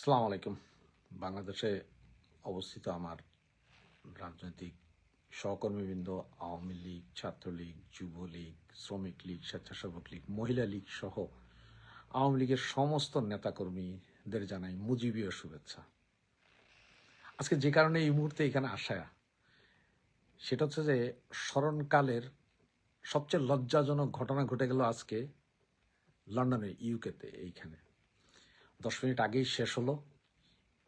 সালাম আলাইকুম। বাংলাদেশে অবস্থিত আমার রাজনৈতিক সহকর্মীবৃন্দ, আওয়ামী লীগ, ছাত্রলীগ, যুবলীগ, শ্রমিক লীগ, স্বেচ্ছাসেবক লীগ, মহিলা লীগ সহ আওয়ামী লীগের সমস্ত নেতাকর্মীদের জানাই মুজিবীয় শুভেচ্ছা। আজকে যে কারণে এই মুহূর্তে এখানে আসা, সেটা হচ্ছে যে স্মরণকালের সবচেয়ে লজ্জাজনক ঘটনা ঘটে গেল আজকে লন্ডনের ইউকেতে এইখানে। দশ মিনিট আগেই শেষ হলো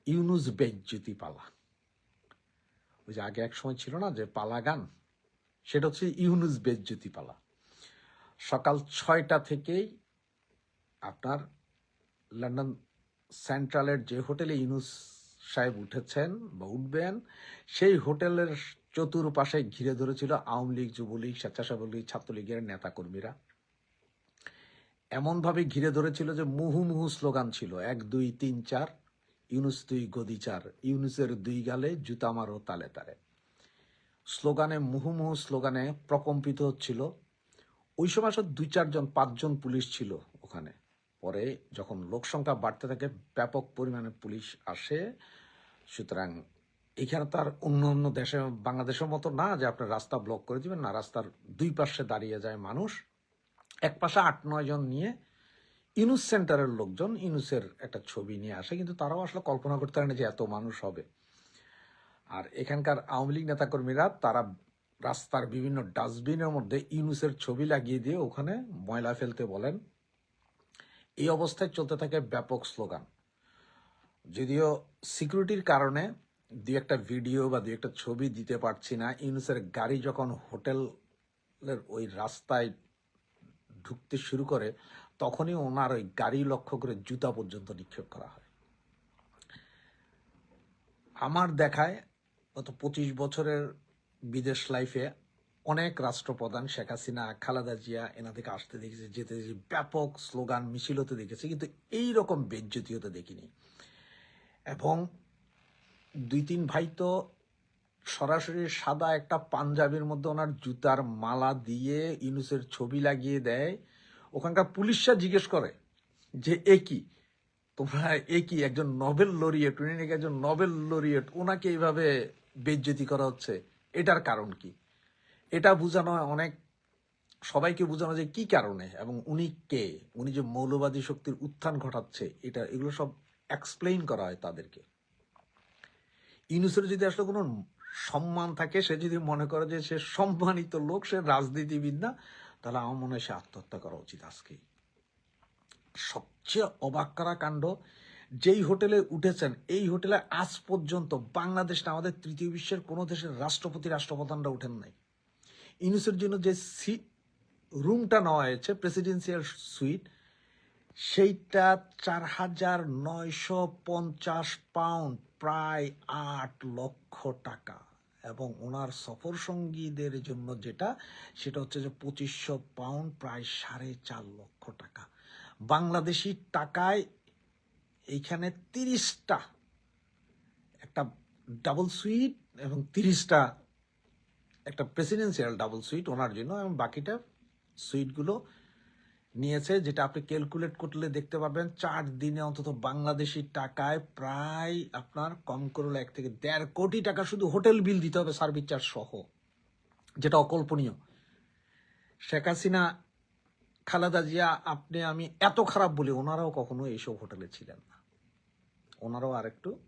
ইউনুস বেজ্জুতি পালা। ওই যে আগে এক সময় ছিল না যে পালা গান? সেটা হচ্ছে ইউনুস বেজ্জুতি পালা। সকাল ছয়টা থেকেই আপনার লন্ডন সেন্ট্রালের যে হোটেলে ইউনুস সাহেব উঠেছেন বা উঠবেন, সেই হোটেলের চতুর্পাশে ঘিরে ধরেছিল আওয়ামী লীগ, যুবলীগ, স্বেচ্ছাসেবক লীগ, ছাত্রলীগের নেতাকর্মীরা। এমনভাবে ঘিরে ধরেছিল যে মুহু মুহু স্লোগান ছিল, এক, দুই, তিন, চার, ইউনুস দুই, গদি চার, ইউনুসের দুই গালে জুতা মারো তালে তালে। স্লোগানে মুহু মুহু স্লোগানে প্রকম্পিত হচ্ছিল ওই সময় আসলে দুই চারজন পাঁচজন পুলিশ ছিল ওখানে। পরে যখন লোক সংখ্যা বাড়তে থাকে, ব্যাপক পরিমাণে পুলিশ আসে, সুতরাং এখানে তার অন্য অন্য দেশে, বাংলাদেশের মতো না যে আপনার রাস্তা ব্লক করে দিবেন, না, রাস্তার দুই পাশে দাঁড়িয়ে যায় মানুষ। এক পাশে আট, নয় জন নিয়ে ইনুস সেন্টারের লোকজন ইনুসের একটা ছবি নিয়ে আসে, কিন্তু তারাও আসলে কল্পনা করতে পারে না যে এত মানুষ হবে। আর এখানকার আওয়ামী লীগ নেতাকর্মীরা, তারা রাস্তার বিভিন্ন ডাস্টবিনের মধ্যে ইউনুসের ছবি লাগিয়ে দিয়ে ওখানে ময়লা ফেলতে বলেন। এই অবস্থায় চলতে থাকে ব্যাপক স্লোগান। যদিও সিকিউরিটির কারণে দু একটা ভিডিও বা দু একটা ছবি দিতে পারছি না ইউনুসের গাড়ি যখন হোটেলের ওই রাস্তায় ঢুকতে শুরু করে তখনই ওনার ওই গাড়ি লক্ষ্য করে জুতা পর্যন্ত নিক্ষেপ করা হয়। আমার দেখায় গত পঁচিশ বছরের বিদেশ লাইফে অনেক রাষ্ট্রপ্রধান শেখ হাসিনা খালেদা জিয়া এনাদেরকে আসতে দেখেছি যেতে দেখেছি, ব্যাপক স্লোগান মিছিল হতে দেখেছি কিন্তু এই রকম বেজ্জতি হতে দেখিনি। এবং দুই তিন ভাই তো সরাসরি সাদা একটা পাঞ্জাবির মধ্যে ওনার জুতার মালা দিয়ে ইনুসের ছবি লাগিয়ে দেয়। ওখানকার পুলিশরা জিজ্ঞেস করে যে, এ কি? তোমরা এ কি? একজন নোবেল লরিয়েট, উনি নাকি একজন নোবেল লরিয়েট? ওনাকে এইভাবে বেজ্জতি করা হচ্ছে। এটার কারণ কি? এটা বোঝানো অনেক, সবাইকে বোঝানো যে কি কারণে এবং উনি কে? উনি যে মৌলবাদী শক্তির উত্থান ঘটাচ্ছে, এটা, এগুলো সব এক্সপ্লেইন করা হয় তাদেরকে। ইউনুসের যদি আসলে কোনো সম্মান থাকে, সে যদি মনে করে যে সে সম্মানিত লোক, সে রাজনীতিবিদ না, তাহলে আমার মনে হয় সে আত্মহত্যা করা উচিত আজকেই। সবচেয়ে অবাক করা কাণ্ড, যেই হোটেলে উঠেছেন, এই হোটেলে আজ পর্যন্ত বাংলাদেশ না, আমাদের তৃতীয় বিশ্বের কোনো দেশের রাষ্ট্রপতি, রাষ্ট্রপ্রধানরা উঠেন নাই। ইউনুসের জন্য যে সি রুমটা নেওয়া হয়েছে, প্রেসিডেন্সিয়াল সুইট সেইটা চার হাজার নয়শো পঞ্চাশ পাউন্ড, প্রায় আট লক্ষ টাকা। এবং ওনার সফর সঙ্গীদের জন্য যেটা, সেটা হচ্ছে যে পঁচিশশো পাউন্ড, প্রায় সাড়ে চার লক্ষ টাকা। বাংলাদেশি টাকায় এইখানে তিরিশটা, একটা ডাবল সুইট এবং তিরিশটা, একটা প্রেসিডেন্সিয়াল ডাবল সুইট ওনার জন্য, এবং বাকিটা সুইটগুলো নিয়েছে, যেটা আপনি ক্যালকুলেট করলে দেখতে পাবেন চার দিনে অন্তত বাংলাদেশি টাকায় প্রায় আপনার কম করলে এক থেকে দেড় কোটি টাকা শুধু হোটেল বিল দিতে হবে সার্ভিস চার্জ সহ, যেটা অকল্পনীয়। শেখ হাসিনা, খালেদা জিয়া, আপনি, আমি এত খারাপ বলি, ওনারাও কখনো এইসব হোটেলে ছিলেন না। ওনারাও আরেকটু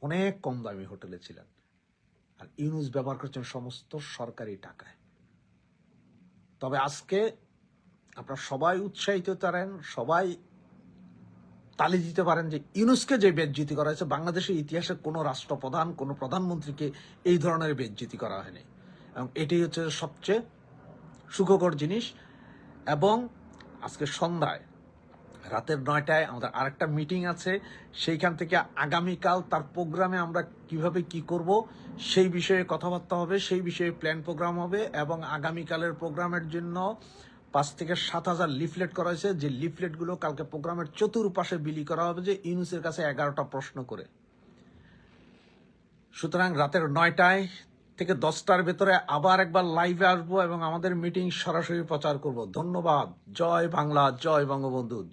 অনেক কম দামি হোটেলে ছিলেন। আর ইউনুস ব্যবহার করছেন সমস্ত সরকারি টাকায়। তবে আজকে আপনারা সবাই উৎসাহিত পারেন সবাই তালি দিতে পারেন যে ইউনুসকে যে বেজ্জিতি করা হয়েছে, বাংলাদেশের ইতিহাসে কোনো রাষ্ট্রপ্রধান, কোনো প্রধানমন্ত্রীকে এই ধরনের বেজ্জিতি করা হয়নি। এবং এটাই হচ্ছে সবচেয়ে সুখকর জিনিস। এবং আজকে সন্ধ্যায়, রাতের নয়টায় আমাদের আরেকটা মিটিং আছে। সেইখান থেকে আগামীকাল তার প্রোগ্রামে আমরা কীভাবে কি করব, সেই বিষয়ে কথাবার্তা হবে, সেই বিষয়ে প্ল্যান প্রোগ্রাম হবে এবং আগামীকালের প্রোগ্রামের জন্য পাঁচ থেকে সাত হাজার লিফলেট করা হয়েছে। যে লিফলেটগুলো কালকে প্রোগ্রামের চতুর্পাশে বিলি করা হবে যে ইউনুসের কাছে এগারোটা প্রশ্ন করে। সুতরাং রাতের নয়টায় থেকে দশটার ভেতরে আবার একবার লাইভে আসব এবং আমাদের মিটিং সরাসরি প্রচার করব। ধন্যবাদ। জয় বাংলা, জয় বঙ্গবন্ধু।